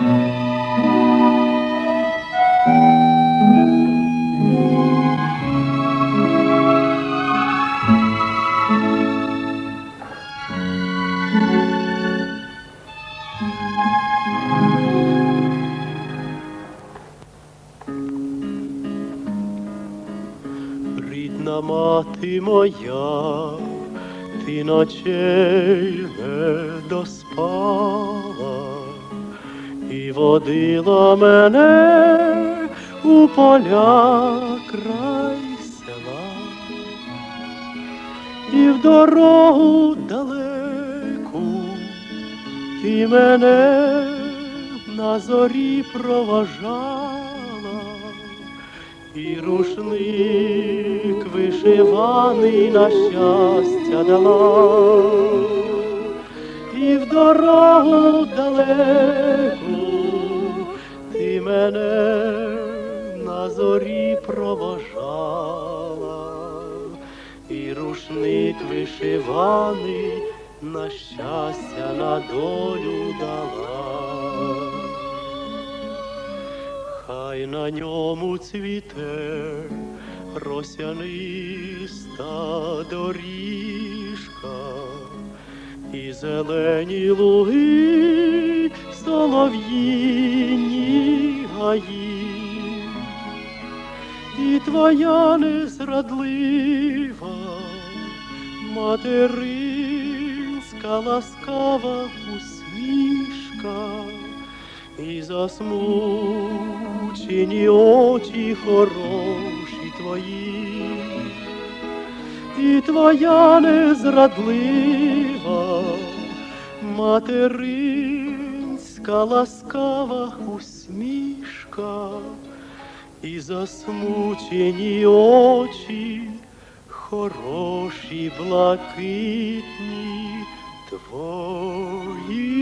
Рідна мати моя, ти ночей не доспав водила мене у поля край села, і в дорогу далеку ти мене на зорі проважала. І рушник вишиваний на щастя дала, і в дорогу далеку мене на зорі проважала, і рушник вишиваний на щастя на долю дала. Хай на ньому цвіте росяниста доріжка, і зелені луги, солов'їні гаї, і твоя незрадлива материнська ласкава усмішка. І засмучені очі хороші твої, і твоя незрадлива материнська ласкава усмішка, і засмучені очі хороші блакитні твої.